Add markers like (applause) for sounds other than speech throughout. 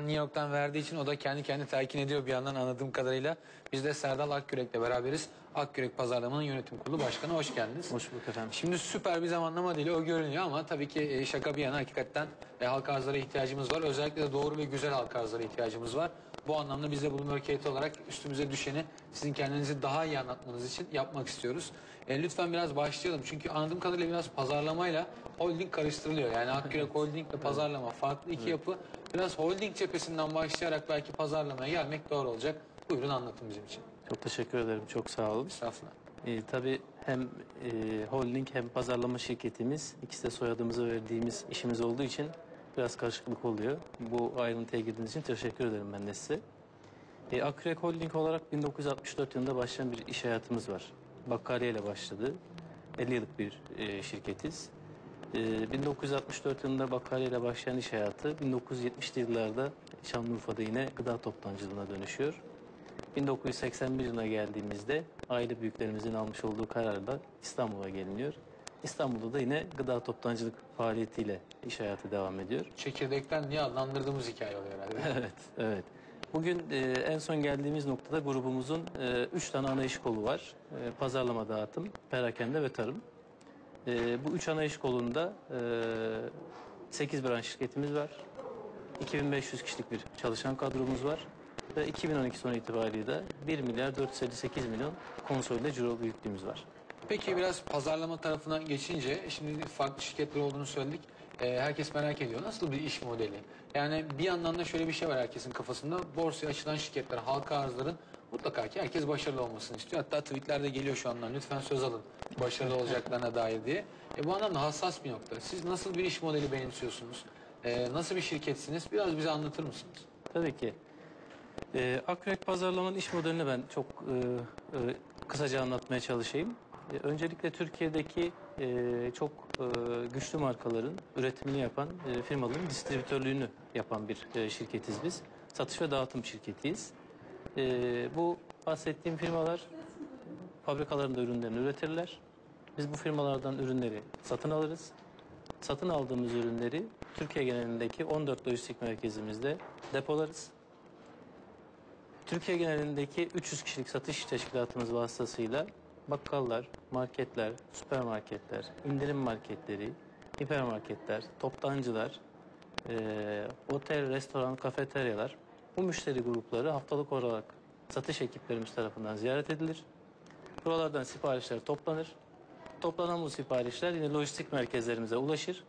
New York'tan verdiği için o da kendi kendi telkin ediyor bir yandan anladığım kadarıyla. Biz de Serdal Akgürek'le beraberiz. Akgürek Pazarlama'nın yönetim kurulu başkanı hoş geldiniz. Hoş bulduk efendim. Şimdi süper bir zamanlama değil o görünüyor ama tabii ki e, şaka bir yana hakikaten e, halka arzlara ihtiyacımız var. Özellikle de doğru ve güzel halka arzlara ihtiyacımız var. Bu anlamda biz de Bloomberg Kate olarak üstümüze düşeni sizin kendinizi daha iyi anlatmanız için yapmak istiyoruz. E, lütfen biraz başlayalım. Çünkü anladığım kadarıyla biraz pazarlamayla holding karıştırılıyor. Yani Akgürek Holding ve pazarlama farklı iki yapı. Biraz holding cephesinden başlayarak belki pazarlamaya gelmek doğru olacak. Buyurun anlatın bizim için. Çok teşekkür ederim. Çok sağ olun. Estağfurullah. Ee, tabii hem e, holding hem pazarlama şirketimiz ikisi de soyadımızı verdiğimiz işimiz olduğu için biraz karışıklık oluyor. Bu ayrıntıya girdiğiniz için teşekkür ederim ben de size. E, Akrek Holding olarak 1964 yılında başlayan bir iş hayatımız var. Bakkaliye ile başladı. 50 yıllık bir e, şirketiz. E, 1964 yılında Bakkaliye ile başlayan iş hayatı 1970'li yıllarda Şanlıurfa'da yine gıda toptancılığına dönüşüyor. 1981 yılına geldiğimizde aile büyüklerimizin almış olduğu kararla İstanbul'a geliniyor. İstanbul'da da yine gıda toptancılık faaliyetiyle iş hayatı devam ediyor. Çekirdekten diye adlandırdığımız hikaye oluyor herhalde. (laughs) Evet, evet. Bugün e, en son geldiğimiz noktada grubumuzun e, üç tane ana iş kolu var. E, pazarlama, dağıtım, perakende ve tarım. E, bu üç ana iş kolunda e, 8 branş şirketimiz var. 2500 kişilik bir çalışan kadromuz var. Ve 2012 sonu itibariyle 1 milyar 458 milyon konsolide ciro büyüklüğümüz var. Peki biraz pazarlama tarafına geçince şimdi farklı şirketler olduğunu söyledik. Ee, herkes merak ediyor. Nasıl bir iş modeli? Yani bir yandan da şöyle bir şey var herkesin kafasında. Borsaya açılan şirketler, halka arzların mutlaka ki herkes başarılı olmasını istiyor. Hatta tweetler de geliyor şu andan. Lütfen söz alın. Başarılı olacaklarına dair diye. E, bu anlamda hassas bir nokta. Siz nasıl bir iş modeli benimsiyorsunuz? Ee, nasıl bir şirketsiniz? Biraz bize anlatır mısınız? Tabii ki. Ee, Akrek pazarlamanın iş modelini ben çok e, e, kısaca anlatmaya çalışayım. E, öncelikle Türkiye'deki e, çok e, güçlü markaların üretimini yapan e, firmaların distribütörlüğünü yapan bir e, şirketiz biz. Satış ve dağıtım şirketiyiz. E, bu bahsettiğim firmalar fabrikalarında ürünlerini üretirler. Biz bu firmalardan ürünleri satın alırız. Satın aldığımız ürünleri Türkiye genelindeki 14 lojistik merkezimizde depolarız. Türkiye genelindeki 300 kişilik satış teşkilatımız vasıtasıyla bakkallar, marketler, süpermarketler, indirim marketleri, hipermarketler, toptancılar, eee, otel, restoran, kafeteryalar bu müşteri grupları haftalık olarak satış ekiplerimiz tarafından ziyaret edilir. Buralardan siparişler toplanır. Toplanan bu siparişler yine lojistik merkezlerimize ulaşır.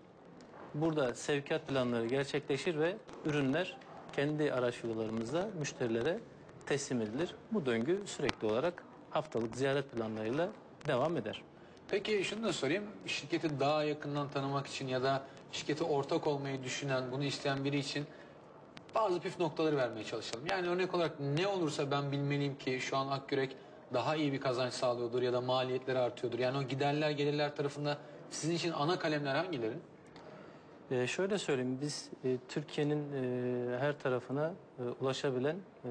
Burada sevkiyat planları gerçekleşir ve ürünler kendi araç yollarımızda müşterilere teslim edilir. Bu döngü sürekli olarak haftalık ziyaret planlarıyla devam eder. Peki şunu da sorayım. Şirketi daha yakından tanımak için ya da şirkete ortak olmayı düşünen, bunu isteyen biri için bazı püf noktaları vermeye çalışalım. Yani örnek olarak ne olursa ben bilmeliyim ki şu an Akgürek daha iyi bir kazanç sağlıyordur ya da maliyetleri artıyordur. Yani o giderler gelirler tarafında sizin için ana kalemler hangileri? Ee, şöyle söyleyeyim, biz e, Türkiye'nin e, her tarafına e, ulaşabilen e,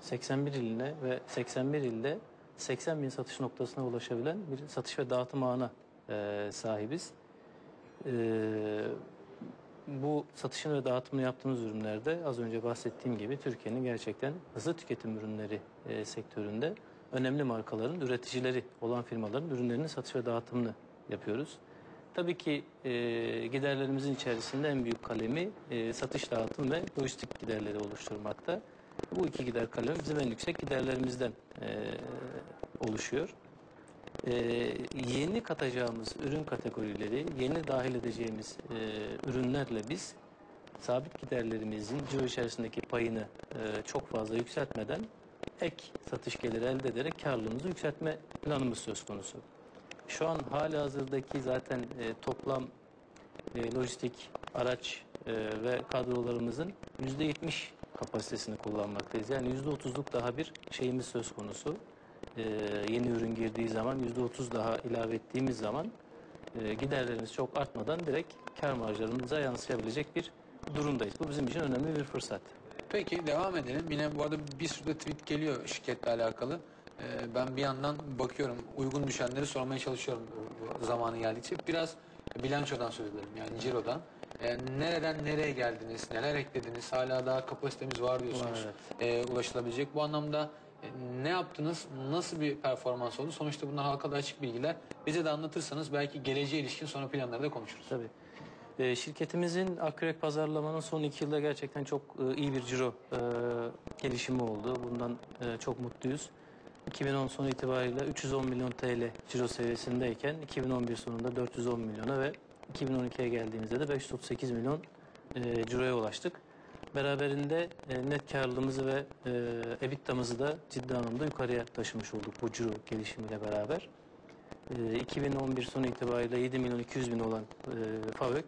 81 iline ve 81 ilde 80 bin satış noktasına ulaşabilen bir satış ve dağıtım ağına e, sahibiz. E, bu satışını ve dağıtımını yaptığımız ürünlerde az önce bahsettiğim gibi Türkiye'nin gerçekten hızlı tüketim ürünleri e, sektöründe önemli markaların üreticileri olan firmaların ürünlerinin satış ve dağıtımını yapıyoruz. Tabii ki e, giderlerimizin içerisinde en büyük kalemi e, satış, dağıtım ve lojistik giderleri oluşturmakta. Bu iki gider kalemi bizim en yüksek giderlerimizden e, oluşuyor. E, yeni katacağımız ürün kategorileri, yeni dahil edeceğimiz e, ürünlerle biz sabit giderlerimizin ciro içerisindeki payını e, çok fazla yükseltmeden ek satış geliri elde ederek karlılığımızı yükseltme planımız söz konusu. Şu an hali hazırdaki zaten e, toplam e, lojistik araç e, ve kadrolarımızın %70 kapasitesini kullanmaktayız. Yani %30'luk daha bir şeyimiz söz konusu. E, yeni ürün girdiği zaman %30 daha ilave ettiğimiz zaman e, giderlerimiz çok artmadan direkt kar marjlarımıza yansıyabilecek bir durumdayız. Bu bizim için önemli bir fırsat. Peki devam edelim. Yine bu arada bir sürü de tweet geliyor şirketle alakalı. Ee, ben bir yandan bakıyorum uygun düşenleri sormaya çalışıyorum zamanı geldikçe. Biraz bilançodan söz edelim yani cirodan. E, nereden nereye geldiniz? Neler eklediniz? Hala daha kapasitemiz var diyorsunuz. Var, E, ulaşılabilecek. Bu anlamda ne yaptınız? Nasıl bir performans oldu? Sonuçta bunlar halka da açık bilgiler. Bize de anlatırsanız belki geleceğe ilişkin sonra planları da konuşuruz. Tabii. Ee, şirketimizin Akrek pazarlamanın son iki yılda gerçekten çok e, iyi bir ciro e, gelişimi oldu. Bundan e, çok mutluyuz. 2010 sonu itibariyle 310 milyon TL ciro seviyesindeyken 2011 sonunda 410 milyona ve 2012'ye geldiğimizde de 538 milyon e, ciroya ulaştık. Beraberinde e, net karlılığımızı ve e, EBITDA'mızı da ciddi anlamda yukarıya taşımış olduk bu ciro gelişimiyle beraber. E, 2011 sonu itibariyle 7 milyon 200 bin olan e, FAVÖK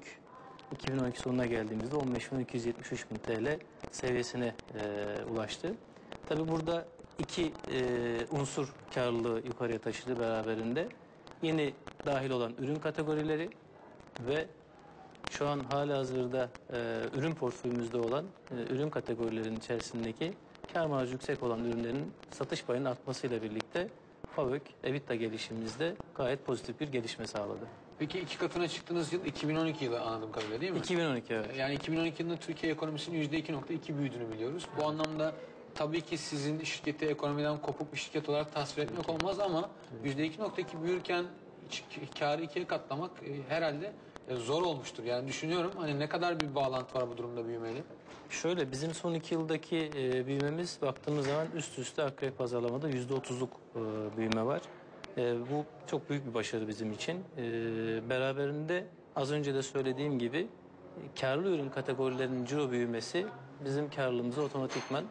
2012 sonuna geldiğimizde 15 milyon 273 bin TL seviyesine e, ulaştı. Tabi burada iki e, unsur karlılığı yukarıya taşıdı beraberinde. Yeni dahil olan ürün kategorileri ve şu an halihazırda e, ürün portföyümüzde olan e, ürün kategorilerinin içerisindeki kar marjı yüksek olan ürünlerin satış payının artmasıyla birlikte FAVÖK, EBITDA gelişimimizde gayet pozitif bir gelişme sağladı. Peki iki katına çıktığınız yıl 2012 yılı anladığım kadarıyla değil mi? 2012 evet. Yani 2012 yılında Türkiye ekonomisinin %2.2 büyüdüğünü biliyoruz. Bu anlamda tabii ki sizin şirketi ekonomiden kopuk bir şirket olarak tasvir etmek olmaz ama %2.2 büyürken karı ikiye katlamak e, herhalde e, zor olmuştur. Yani düşünüyorum hani ne kadar bir bağlantı var bu durumda büyümeyle. Şöyle bizim son iki yıldaki e, büyümemiz baktığımız zaman üst üste akrep pazarlamada yüzde otuzluk e, büyüme var. E, bu çok büyük bir başarı bizim için. E, beraberinde az önce de söylediğim gibi karlı ürün kategorilerinin ciro büyümesi bizim karlılığımızı otomatikman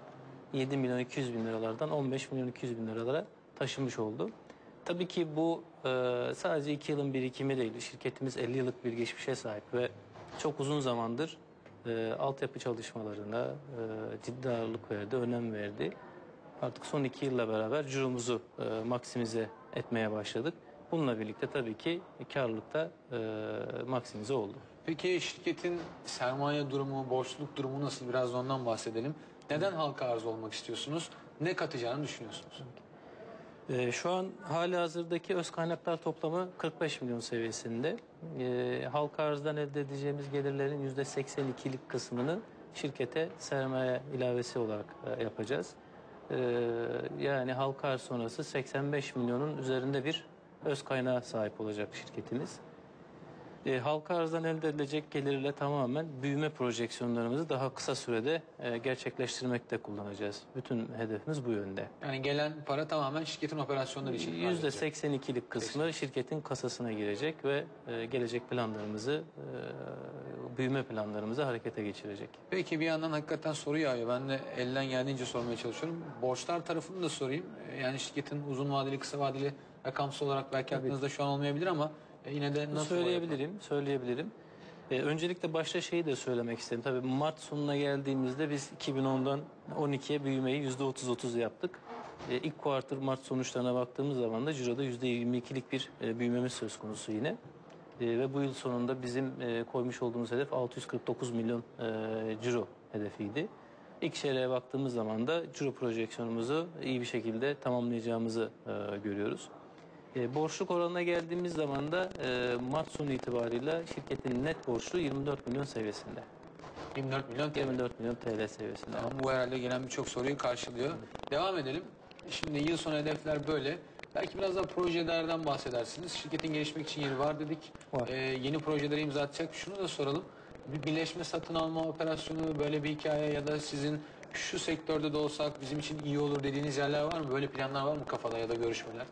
7 milyon 200 bin liralardan 15 milyon 200 bin liralara taşımış oldu. Tabii ki bu e, sadece iki yılın birikimi değil. Şirketimiz 50 yıllık bir geçmişe sahip ve çok uzun zamandır e, altyapı çalışmalarına e, ciddi ağırlık verdi, önem verdi. Artık son iki yılla beraber ciromuzu e, maksimize etmeye başladık. Bununla birlikte tabii ki karlılıkta e, maksimize oldu. Peki şirketin sermaye durumu, borçluluk durumu nasıl? Biraz da ondan bahsedelim. Neden halka arz olmak istiyorsunuz? Ne katacağını düşünüyorsunuz? Ee, şu an hali hazırdaki öz kaynaklar toplamı 45 milyon seviyesinde. Ee, halka arzdan elde edeceğimiz gelirlerin %82'lik kısmını şirkete sermaye ilavesi olarak e, yapacağız. Ee, yani halka arz sonrası 85 milyonun üzerinde bir öz kaynağa sahip olacak şirketimiz. E, halka arzdan elde edilecek gelirle tamamen büyüme projeksiyonlarımızı daha kısa sürede e, gerçekleştirmekte kullanacağız. Bütün hedefimiz bu yönde. Yani gelen para tamamen şirketin operasyonları için. Yüzde harcanacak. %82'lik kısmı şirketin kasasına girecek ve e, gelecek planlarımızı, e, büyüme planlarımızı harekete geçirecek. Peki bir yandan hakikaten soru yağıyor. Ben de elden geldiğince sormaya çalışıyorum. Borçlar tarafını da sorayım. Ee, Yani şirketin uzun vadeli, kısa vadeli rakamsal olarak belki aklınızda şu an olmayabilir ama e, yine de nasıl söyleyebilirim, söyleyebilirim. E, öncelikle başta şeyi de söylemek istedim. Tabii Mart sonuna geldiğimizde biz 2010'dan 12'ye büyümeyi %30-30 yaptık. E, ilk kuartır Mart sonuçlarına baktığımız zaman da ciroda %22'lik bir e, büyümemiz söz konusu yine. E, ve bu yıl sonunda bizim e, koymuş olduğumuz hedef 649 milyon e, ciro hedefiydi. İlk çeyreğe baktığımız zaman da ciro projeksiyonumuzu iyi bir şekilde tamamlayacağımızı e, görüyoruz. E, borçluk oranına geldiğimiz zaman da e, Mart sonu itibariyle şirketin net borçlu 24 milyon seviyesinde. 24 milyon TL. 24 milyon TL seviyesinde. Tamam, bu herhalde gelen birçok soruyu karşılıyor. Devam edelim. Şimdi yıl sonu hedefler böyle. Belki biraz daha projelerden bahsedersiniz. Şirketin gelişmek için yeri var dedik. Var. Ee, yeni projeleri imza atacak. Şunu da soralım. Bir birleşme satın alma operasyonu böyle bir hikaye ya da sizin şu sektörde de olsak bizim için iyi olur dediğiniz yerler var mı? Böyle planlar var mı kafada ya da görüşmeler?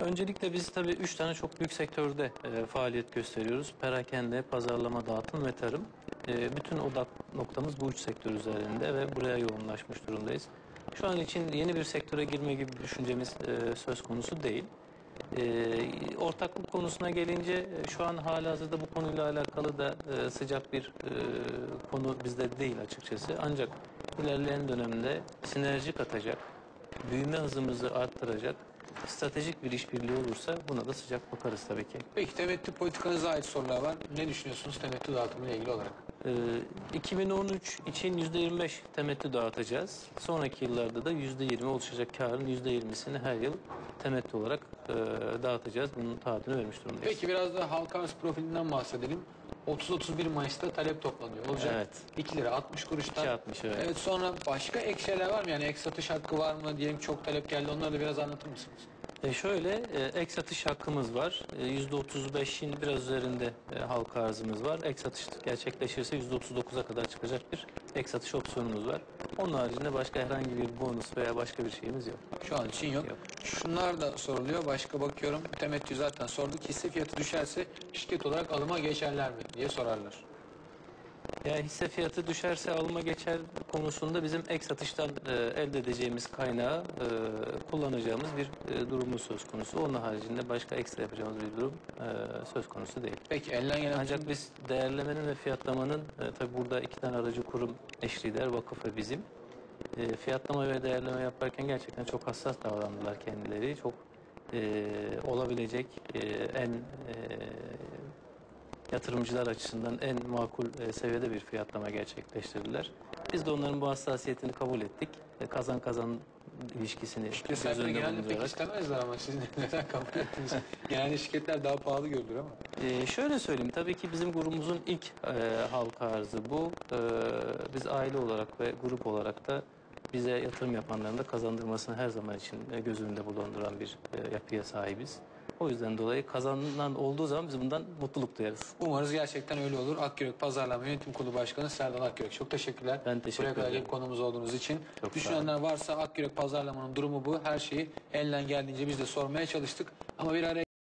Öncelikle biz tabii 3 tane çok büyük sektörde e, faaliyet gösteriyoruz. Perakende, pazarlama, dağıtım ve tarım. E, bütün odak noktamız bu üç sektör üzerinde ve buraya yoğunlaşmış durumdayız. Şu an için yeni bir sektöre girme gibi düşüncemiz e, söz konusu değil. E, ortaklık konusuna gelince e, şu an halihazırda bu konuyla alakalı da e, sıcak bir e, konu bizde değil açıkçası. Ancak ilerleyen dönemde sinerji katacak, büyüme hızımızı arttıracak stratejik bir işbirliği olursa buna da sıcak bakarız tabii ki. Peki temettü politikanıza ait sorular var. Ne düşünüyorsunuz temettü dağıtımı ile ilgili olarak? Ee, 2013 için %25 temettü dağıtacağız. Sonraki yıllarda da %20 oluşacak karın %20'sini her yıl temettü olarak e, dağıtacağız. Bunun taahhüdünü vermiş durumdayız. Peki biraz da halka arz profilinden bahsedelim. 30-31 Mayıs'ta talep toplanıyor. Olacak Evet. 2 lira 60 kuruştan. 2.60 evet. Evet sonra başka ek şeyler var mı? Yani ek satış hakkı var mı? Diyelim çok talep geldi. Onları da biraz anlatır mısınız? E şöyle e, ek satış hakkımız var. E, %35'in biraz üzerinde e, halka arzımız var. Ek satış gerçekleşirse %39'a kadar çıkacak bir ek satış opsiyonumuz var. Onun haricinde başka herhangi bir bonus veya başka bir şeyimiz yok. Şu an için yok. Yok. Şunlar da soruluyor. Başka bakıyorum. Temettü zaten sorduk. Hisse fiyatı düşerse şirket olarak alıma geçerler mi diye sorarlar. Yani hisse fiyatı düşerse alıma geçer konusunda bizim ek satıştan e, elde edeceğimiz kaynağı e, kullanacağımız bir e, durumumuz söz konusu. Onun haricinde başka ekstra yapacağımız bir durum e, söz konusu değil. Peki elden gelen Ancak biz değerlemenin ve fiyatlamanın e, tabi burada iki tane aracı kurum eşliğiler vakıf ve bizim. E, fiyatlama ve değerleme yaparken gerçekten çok hassas davrandılar kendileri. Çok e, olabilecek e, en e, yatırımcılar açısından en makul e, seviyede bir fiyatlama gerçekleştirdiler. Biz de onların bu hassasiyetini kabul ettik. E, kazan kazan ilişkisini Şirket göz önünde pek istemezler ama siz (laughs) neden kabul ettiniz? Genelde şirketler daha pahalı görülür ama. Ee, şöyle söyleyeyim, tabii ki bizim grubumuzun ilk e, halka arzı bu. Ee, biz aile olarak ve grup olarak da bize yatırım yapanların da kazandırmasını her zaman için e, göz önünde bulunduran bir e, yapıya sahibiz. O yüzden dolayı kazanan olduğu zaman biz bundan mutluluk duyarız. Umarız gerçekten öyle olur. Akgürek Pazarlama Yönetim Kurulu Başkanı Serdal Akgürek. Çok teşekkürler. Ben teşekkür Buraya kadar ederim. konumuz olduğunuz için. Çok Düşünenler varsa Akgürek Pazarlama'nın durumu bu. Her şeyi elden geldiğince biz de sormaya çalıştık. Ama bir araya